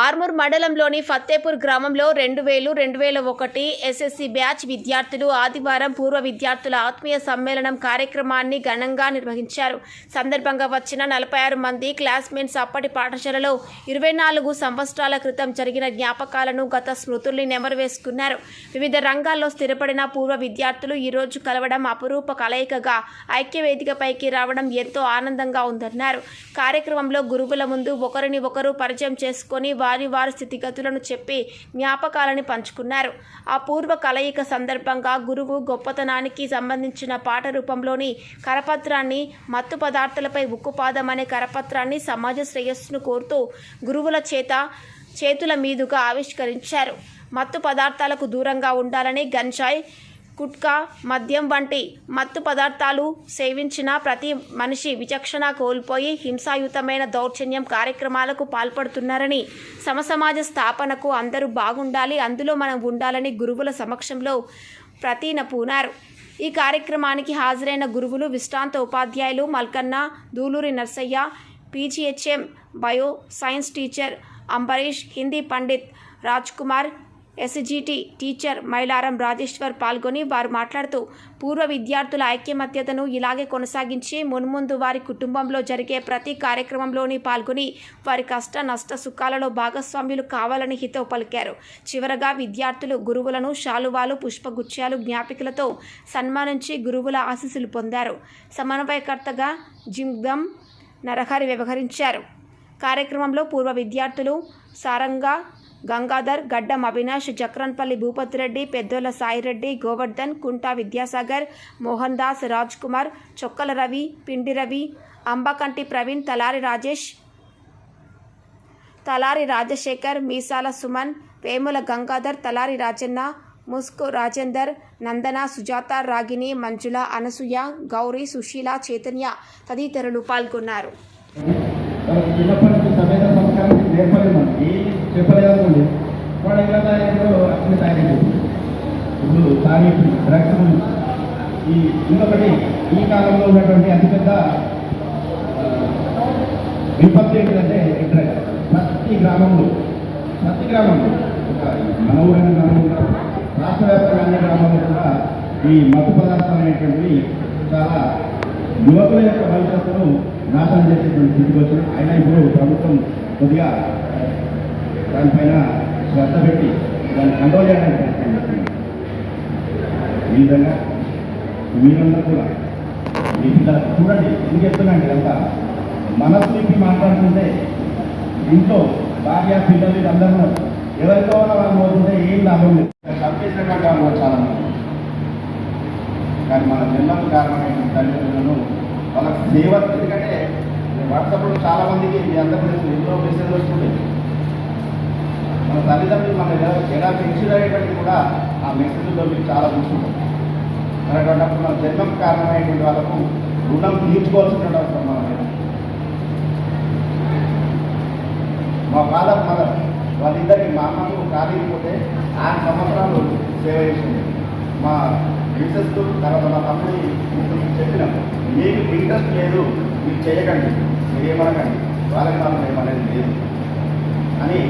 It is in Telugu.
ఆర్మూర్ మండలంలోని ఫత్తేపూర్ గ్రామంలో రెండు వేలు రెండు వేల ఒకటి ఎస్ఎస్సి బ్యాచ్ విద్యార్థులు ఆదివారం పూర్వ విద్యార్థుల ఆత్మీయ సమ్మేళనం కార్యక్రమాన్ని ఘనంగా నిర్వహించారు. సందర్భంగా వచ్చిన నలభై ఆరు మంది క్లాస్మేట్స్ అప్పటి పాఠశాలలో ఇరవై నాలుగు సంవత్సరాల క్రితం జరిగిన జ్ఞాపకాలను గత స్మృతుల్ని నెమరవేసుకున్నారు. వివిధ రంగాల్లో స్థిరపడిన పూర్వ విద్యార్థులు ఈరోజు కలవడం అపురూప కలయికగా ఐక్యవేదికపైకి రావడం ఎంతో ఆనందంగా ఉందన్నారు. కార్యక్రమంలో గురువుల ముందు ఒకరిని ఒకరు పరిచయం చేసుకొని వారి వారి స్థితిగతులను చెప్పి జ్ఞాపకాలని పంచుకున్నారు. ఆ పూర్వ కలయిక సందర్భంగా గురువు గొప్పతనానికి సంబంధించిన పాట రూపంలోని కరపత్రాన్ని మత్తు పదార్థాలపై ఉక్కుపాదం అనే కరపత్రాన్ని సమాజ శ్రేయస్సును కోరుతూ గురువుల చేత చేతుల మీదుగా ఆవిష్కరించారు. మత్తు పదార్థాలకు దూరంగా ఉండాలని గంజాయి గుట్కా మద్యం వంటి మత్తు పదార్థాలు సేవించిన ప్రతి మనిషి విచక్షణ కోల్పోయి హింసాయుతమైన దౌర్జన్యం కార్యక్రమాలకు పాల్పడుతున్నారని సమసమాజ స్థాపనకు అందరూ బాగుండాలి అందులో మనం ఉండాలని గురువుల సమక్షంలో ప్రతీన పూనారు. ఈ కార్యక్రమానికి హాజరైన గురువులు విశ్రాంత ఉపాధ్యాయులు Malkanna Duluri Narsaiah PGHM bio science teacher Ambarish Hindi Pandit Raj Kumar SGT teacher Mailaram Rajeshwar పాల్గొని వారు మాట్లాడుతూ పూర్వ విద్యార్థుల ఐక్యమత్యతను ఇలాగే కొనసాగించి మున్ముందు వారి కుటుంబంలో జరిగే ప్రతి కార్యక్రమంలోని పాల్గొని వారి కష్ట నష్ట సుఖాలలో భాగస్వామ్యులు కావాలని హితవు పలికారు. చివరగా విద్యార్థులు గురువులను శాలువాలు పుష్పగుచ్చాలు జ్ఞాపికలతో సన్మానించి గురువుల ఆశీస్సులు పొందారు. సమన్వయకర్తగా జింగ్దమ్ నరహరి వ్యవహరించారు. కార్యక్రమంలో పూర్వ విద్యార్థులు సారంగా గంగాధర్ గడ్డం అవినాష్ జక్రన్పల్లి భూపతిరెడ్డి పెద్దోల సాయిరెడ్డి గోవర్ధన్ కుంటా విద్యాసాగర్ మోహన్ దాస్ రాజ్ కుమార్ చొక్కల రవి పిండి రవి అంబకంటి ప్రవీణ్ తలారి రాజేష్ తలారి రాజశేఖర్ మీసాల సుమన్ వేముల గంగాధర్ తలారి రాజన్న ముస్కు రాజేందర్ నందన సుజాత రాగిని మంజుల అనసూయ గౌరీ సుశీల చైతన్య తదితరులు పాల్గొన్నారు. వాళ్ళకి చిన్నప్పటి వాడు ఎలా తయారైందో అట్లనే తయారైంది ఇప్పుడు తాగేపు డ్రగ్స్ ఈ ఇంకొకటి ఈ కాలంలో ఉన్నటువంటి అతిపెద్ద ఆ, విపత్తు ఏంటంటే డ్రగ్స్ ప్రతి గ్రామంలో ప్రతి గ్రామంలో ఒక మన ఊరైన గ్రామంలో రాష్ట్ర వ్యాప్తంగా అన్ని గ్రామాల్లో కూడా ఈ మత్తు పదార్థాలు అనేటువంటివి చాలా యువకుల యొక్క భవిష్యత్తును నాశనం చేసేటువంటి స్థితికి వచ్చింది అయినా ఇప్పుడు ప్రభుత్వం కొద్దిగా దానిపైన శ్రద్ధ పెట్టి దాన్ని కంట్రోల్ చేయడానికి ప్రయత్నం చేస్తున్నాం. ఈ విధంగా మీరందరూ కూడా మీ పిల్లలు చూడండి ఏం చెప్తున్నాండి ఇదంతా మనసు విప్పి మాట్లాడుతుంటే ఇంట్లో భార్య పిల్లలు వీళ్ళందరూ ఎవరితో ఉన్న వాళ్ళు పోతుంటే ఏం లాభం లేదు. చంపేసినటువంటి వాళ్ళు కూడా చాలా కానీ మన జన్మకు కారణమైన తల్లిదండ్రులను వాళ్ళకి సేవ ఎందుకంటే వాట్సాప్లో చాలామందికి మీ అందరి తెలుసు ఎన్నో మెసేజ్ వస్తుంటాయి. తల్లిదండ్రులు మన ఎలా ఎలా పెంచుడు కూడా ఆ మెసేజ్లో మీకు చాలా కూర్చుంటాం మరి మన జన్మకు కారణమైనటువంటి వాళ్ళకు రుణం తీర్చుకోవాల్సిన అవసరం మన మా ఫాదర్ మదర్ వాళ్ళిద్దరికి మా అమ్మకు ఖాళీ పోతే ఆరు సంవత్సరాలు సేవ చేసింది. మా మిసెస్ తర్వాత మా తమ్ముడి చెప్పినాం మీకు ఇంట్రెస్ట్ లేదు మీరు చేయకండి మీరు ఏమనకండి వాళ్ళకి మనం ఏమనేది లేదు. అని